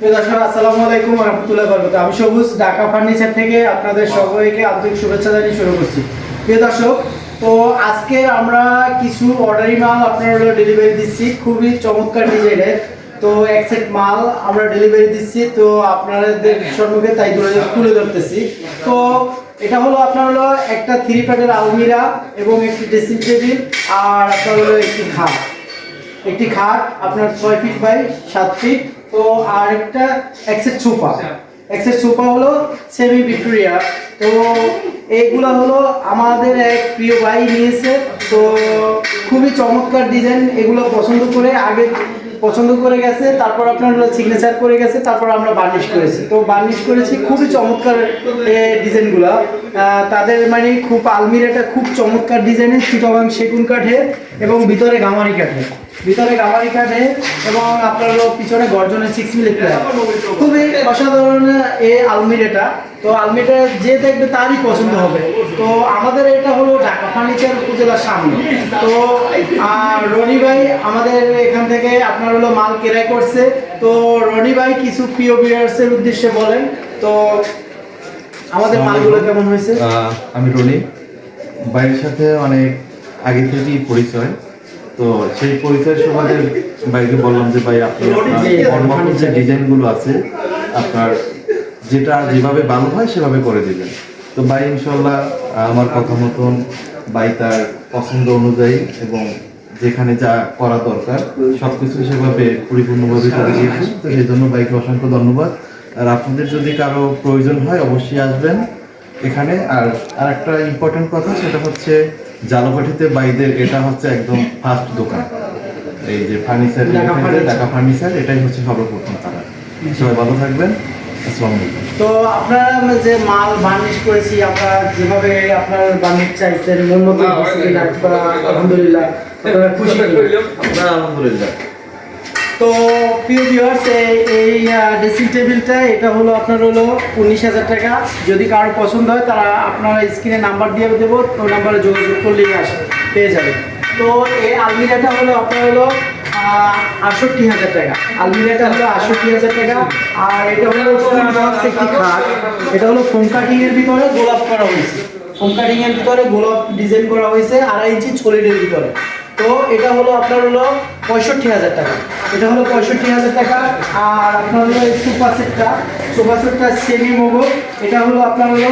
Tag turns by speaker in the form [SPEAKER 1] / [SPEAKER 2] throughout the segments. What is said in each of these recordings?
[SPEAKER 1] দর্শক, আসসালামু আলাইকুম রহমতুল্লাহ বরকত আমি সবুজ, ঢাকা ফার্নিচার থেকে আপনাদের সবাইকে আন্তরিক শুভেচ্ছা জানিয়ে শুরু করছি। প্রিয় দর্শক, তো আজকে আমরা কিছু অর্ডারি মাল আপনার ডেলিভারি দিচ্ছি। খুবই চমৎকার ডিজাইনের তো এক সেট মাল আমরা ডেলিভারি দিচ্ছি। তো আপনাদের সম্মুখে তাই তুলে ধরতেছি। তো এটা হলো আপনার হলো একটা থ্রি প্যাডের আলমিরা এবং একটি ড্রেসিং টেবিল আর আপনার হলো একটি খাট। একটি খাট আপনার ছয় ফিট বাই সাত ফিট তো আর একটা এক্সেট সুপা এক্সেট সুপা হলো সেমি ভিক্টোরিয়া তো এইগুলো হলো আমাদের এক প্রিয় ভাই নিয়েছে। তো খুবই চমৎকার ডিজাইন এগুলো পছন্দ করে। আগে পছন্দ করে গেছে, তারপর আপনার সিগনেচার করে গেছে, তারপর আমরা বার্নিশ করেছি। তো বার্নিশ করেছি, খুবই চমৎকার ডিজাইনগুলো। তাদের মানে খুব আলমিরাটা খুব চমৎকার ডিজাইনের চিটাগাং সেগুন কাঠে এবং ভিতরে গামারি কাঠের ভিতরে গামারি কাঠে এবং আপনার পিছনে গর্জনের সিক্স মিলি খুবই অসাধারণ এই আলমিরাটা তো আলমিরাটা যে দেখবে তারই পছন্দ হবে। তো আমাদের এটা হলো ফার্নিচার উপজেলার সামনে। তো রনি ভাই আমাদের এখান থেকে আপনার হলো মাল কেরাই করছে। তো রনি ভাই কিছু প্রিয় বিয়ার্সের উদ্দেশ্যে বলেন। তো আমাদের মালগুলো কেমন হয়েছে?
[SPEAKER 2] আমি রনি। বাইরের সাথে অনেক আগে থেকেই পরিচয়। তো সেই পরিচয় সুবাদে ভাইকে বললাম যে ভাই আপনি আপনার যে ডিজাইনগুলো আছে। আপনার যেটা যেভাবে ভালো হয় সেভাবে করে দিবেন। তো ভাই ইনশাল্লাহ আমার কথা মতন ভাই তার পছন্দ অনুযায়ী এবং যেখানে যা করা দরকার সবকিছু সেভাবে পরিপূর্ণভাবে করে দিয়েছেন তো সেই জন্য ভাইকে অসংখ্য ধন্যবাদ। আর আপনাদের যদি কারও প্রয়োজন হয় অবশ্যই আসবেন এখানে। আর আর একটা ইম্পর্টেন্ট কথা সেটা হচ্ছে জালকাঠিতে বাইদের এটা হচ্ছে একদম ফার্স্ট দোকান। এই যে ফার্নিচার
[SPEAKER 1] ঢাকা
[SPEAKER 2] ফার্নিচার এটাই হচ্ছে সর্বপ্রথম তারা। সবাই ভালো থাকবেন।
[SPEAKER 1] তো আপনারা যে মাল বার্নিশ করেছি আমরা যেভাবে আপনার বার্নিশ চাইছেন মন মতো আপনারা আলহামদুলিল্লাহ আপনারা খুশি?
[SPEAKER 2] আলহামদুলিল্লাহ।
[SPEAKER 1] তো প্রিয় ভিউয়ার্স এই ড্রেসিং টেবিলটা এটা হলো আপনার হলো উনিশ হাজার টাকা। যদি কারও পছন্দ হয় তারা আপনারা স্ক্রিনে নাম্বার দিয়ে দেবো ওই নাম্বারে যোগাযোগ করলেই আসে পেয়ে যাবে তো এই আলমিরাটা হলো আপনার হলো আটষট্টি হাজার টাকা। আলমিরাটা হলো আটষট্টি হাজার টাকা, আর এটা হলো একটি খাট। এটা হলো ফোম কাটিং এর ভিতরে গোলাপ করা হয়েছে। ফোম কাটিং এর ভিতরে গোলাপ ডিজাইন করা হয়েছে, আড়াই ইঞ্চি ছলিডের ভিতরে। তো এটা হলো আপনার হলো পঁয়ষট্টি হাজার টাকা। এটা হলো পঁয়ষট্টি হাজার টাকা, আর আপনার হলো সুপার সেটটা। সুপার সেটটা সেমি মোগল এটা হলো আপনার হলো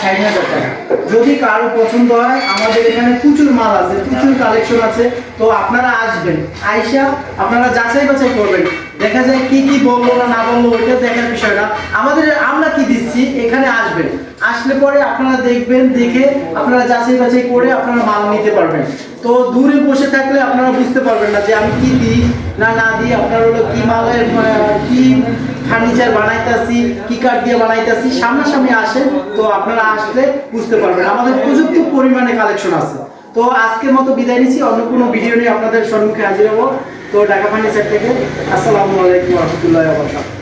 [SPEAKER 1] ষাট হাজার টাকা। যদি কারও পছন্দ হয়, আমাদের এখানে প্রচুর মাল আছে, প্রচুর কালেকশন আছে, তো আপনারা আসবেন। আইসা আপনারা যাচাই বাছাই করবেন। দেখা যায় কি কি বলল না না বলল, ওইটা দেখার বিষয়টা আমাদের আমরা কি এখানে আসবেন। আসলে পরে আপনারা দেখবেন, দেখে আপনারা যাচাই বাছাই করে আপনারা মাল নিতে পারবেন। তো দূরে বসে থাকলে আপনারা বুঝতে পারবেন না যে আমি কি দিই, না না দিই। আপনার হলো কি মালের কি ফার্নিচার বানাইতাছি, কি কাঠ দিয়ে বানাইতাছি, সামনাসামনি আসেন, তো আপনারা আসলে বুঝতে পারবেন। আমাদের প্রযুক্ত পরিমাণে কালেকশন আছে। তো আজকের মতো বিদায় নিচ্ছি। অন্য কোনো ভিডিও নিয়ে আপনাদের সম্মুখে হাজির হব। তো ঢাকা ফার্নিচার থেকে আসসালামু আলাইকুম রহমতুল্লাহ